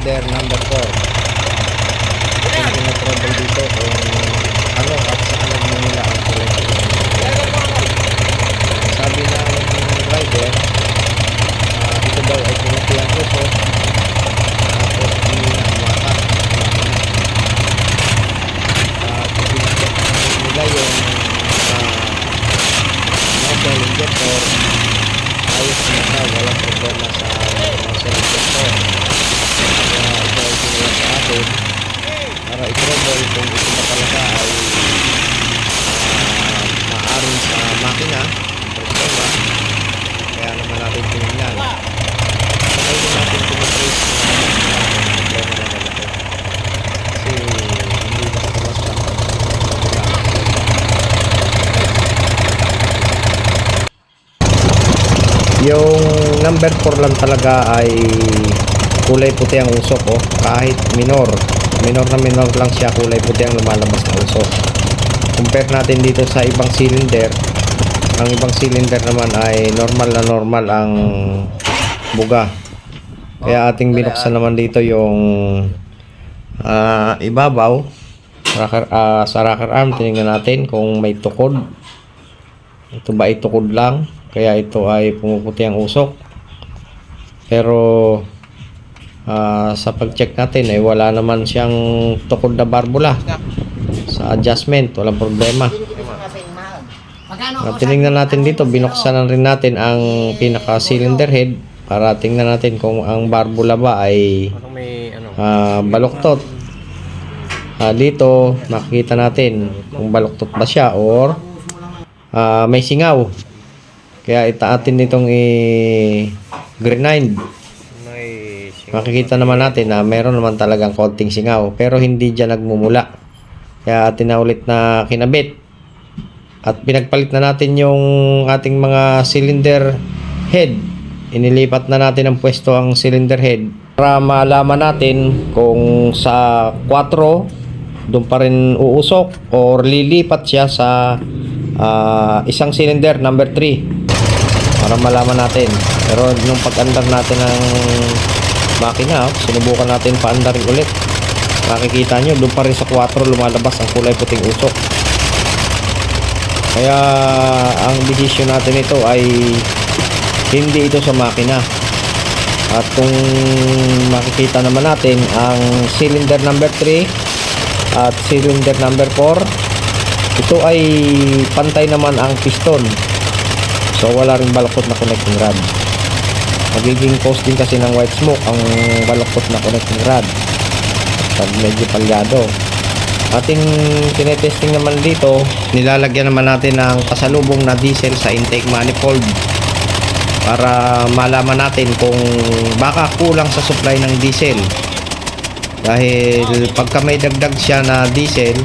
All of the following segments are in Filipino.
cylinder number 4 yung tinatrouble dito kung ano at saan nagmumula ang kulay sabi ng driver ah, ito daw ay puti ang puso tapos hindi na umatak at pinacheck nila yung ah, nozzle injector. Ayos na walang problema sa i-trouble kung ito ba talaga ay ah, maaring sa makina. Problema. Kaya naman natin tinignan sabay din natin tinitrace na ah, na Yung number 4 lang talaga ay kulay puti ang usok oh. Kahit minor. Minor na minor lang siya kulay puti ang lumalabas na usok. Compare natin dito sa ibang cylinder. Ang ibang cylinder naman ay normal na normal ang buga. Kaya ating binuksan naman dito yung ah, ibabaw rocker, ah, sa rocker arm. Tinignan natin kung may tukod. Ito ba ay tukod lang? Kaya ito ay pumuputi ang usok. Pero sa pag-check natin ay wala naman siyang tukod na barbula. Sa adjustment, walang problema. At tinignan natin dito, binuksan na rin natin ang pinaka-cylinder head para tingnan natin kung ang barbula ba ay ano. ah, baluktot. Ah, dito, makikita natin kung baluktot ba siya or ah, may singaw. Kaya ita atin nitong i-grenade. Makikita naman natin na meron naman talagang konting singaw pero hindi dyan nagmumula. Kaya atin na kinabit. At pinagpalit na natin yung ating mga cylinder head. Inilipat na natin ang pwesto ang cylinder head para malaman natin kung sa 4 doon pa rin uusok or lilipat siya sa ah, isang cylinder number 3 para malaman natin. Pero nung pag-andar natin ng makina, oh, sinubukan natin paandarin ulit. Makikita nyo, doon pa rin sa 4 lumalabas ang kulay puting usok. Kaya ang decision natin ito ay hindi ito sa makina. At kung makikita naman natin ang cylinder number 3 at cylinder number 4 ito ay pantay naman ang piston So wala rin balaktot na connecting rod. Magiging cause din kasi ng white smoke ang balaktot na connecting rod. Pag medyo palyado. Ating tinetesting naman dito, nilalagyan naman natin ng pasalubong na diesel sa intake manifold para malaman natin kung baka kulang sa supply ng diesel. Dahil pagka may dagdag siya na diesel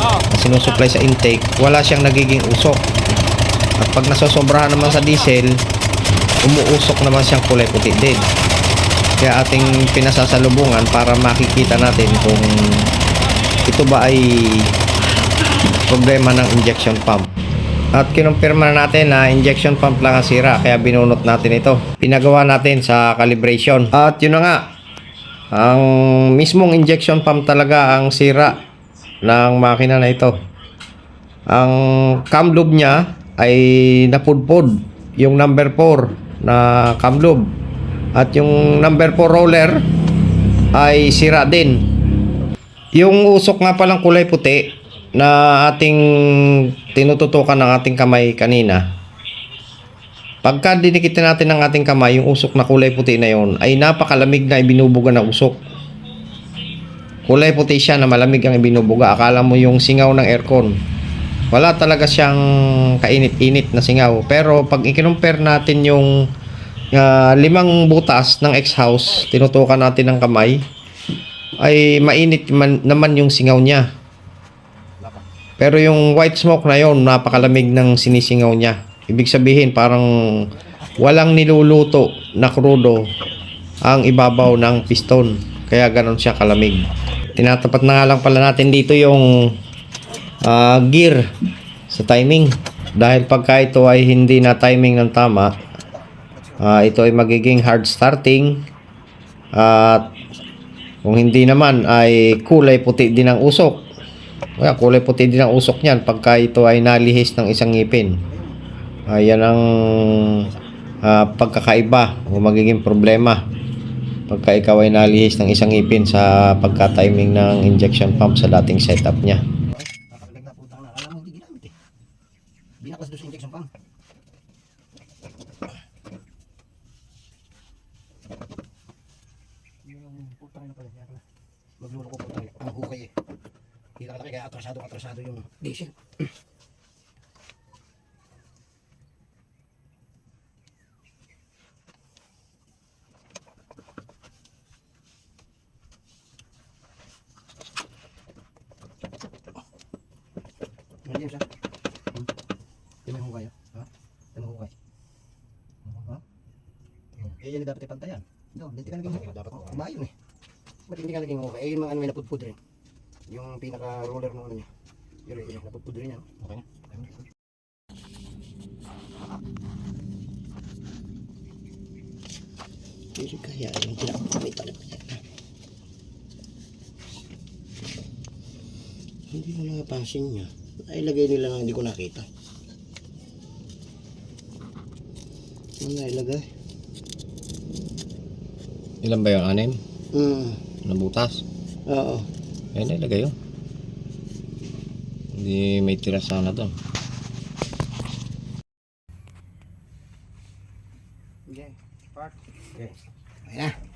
na sinusupply sa intake, wala siyang nagiging usok. At pag nasosobrahan naman sa diesel, umuusok naman siyang kulay puti din. Kaya ating pinasasalubungan para makikita natin kung ito ba ay problema ng injection pump. At kinumpirma na natin na injection pump lang ang sira kaya binunot natin ito. Pinagawa natin sa calibration. At yun na nga, ang mismong injection pump talaga ang sira ng makina na ito. Ang cam loop niya ay napudpod yung number 4 na cam loop at yung number 4 roller ay sira din. Yung usok nga palang kulay puti na ating tinututukan ng ating kamay kanina. Pagka dinikitin natin ng ating kamay yung usok na kulay puti na yon ay napakalamig na ibinubuga na usok. Kulay puti siya na malamig ang ibinubuga. Akala mo yung singaw ng aircon wala talaga siyang kainit-init na singaw. Pero pag ikinumpare natin yung ah, limang butas ng X-House, tinutukan natin ng kamay, ay mainit man, naman yung singaw niya. Pero yung white smoke na yon napakalamig ng sinisingaw niya. Ibig sabihin parang walang niluluto na krudo ang ibabaw ng piston. Kaya ganon siya kalamig. Tinatapat na nga lang pala natin dito yung ah, gear sa timing. Dahil pagka ito ay hindi na timing ng tama, Ah, ito ay magiging hard starting at kung hindi naman ay kulay puti din ang usok. Kaya kulay puti din ang usok niyan pagka ito ay nalihis ng isang ngipin. Ayan ang ah, pagkakaiba o magiging problema pagka ikaw ay nalihis ng isang ngipin sa pagka-timing ng injection pump sa dating setup niya. Nakakalag na putang na. Alam mo, hindi ginamit eh. Binaklas doon sa injection pump. Yung putang na pala. Kaya pala. Magluloko putang na. Ang hukay eh. Hindi nakalaki kaya atrasado atrasado yung diesel. Ano James ah? Hmm? Yan ang hukay ah. Ha? Yan ang hukay. Ha? Yan dapat ipantayan. No, hindi ka naging hukay. Dapat kumayon eh. Ba't hindi ka naging hukay? Eh yung mga ano may napudpud rin. Yung pinaka roller ng ano niya. Yun rin, yung napudpud rin yan. Okay na. Kasi kaya yung pinaka talaga. Hindi mo napansin niya. Nailagay nila lang hindi ko nakita. Ano nailagay? Ilan ba yun? Anim? Hmm. Nabutas? Oo. Ayun, ilagay yun. Hindi may tira sana doon. Okay. Park. Okay. Ayan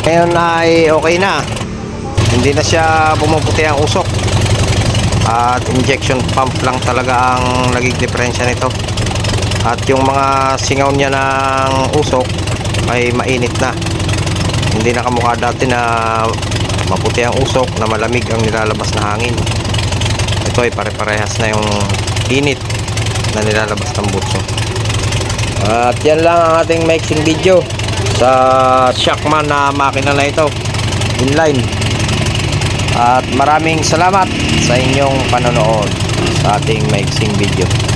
Ngayon ay okay na. Hindi na siya bumuputi ang usok. At injection pump lang talaga ang naging diferensya nito. At yung mga singaw niya ng usok ay mainit na. Hindi na kamukha dati na maputi ang usok na malamig ang nilalabas na hangin. Ito ay pare-parehas na yung init na nilalabas ng butso. At yan lang ang ating mixing video sa Shockman na makina na ito. Inline. At maraming salamat sa inyong panonood sa ating mixing video.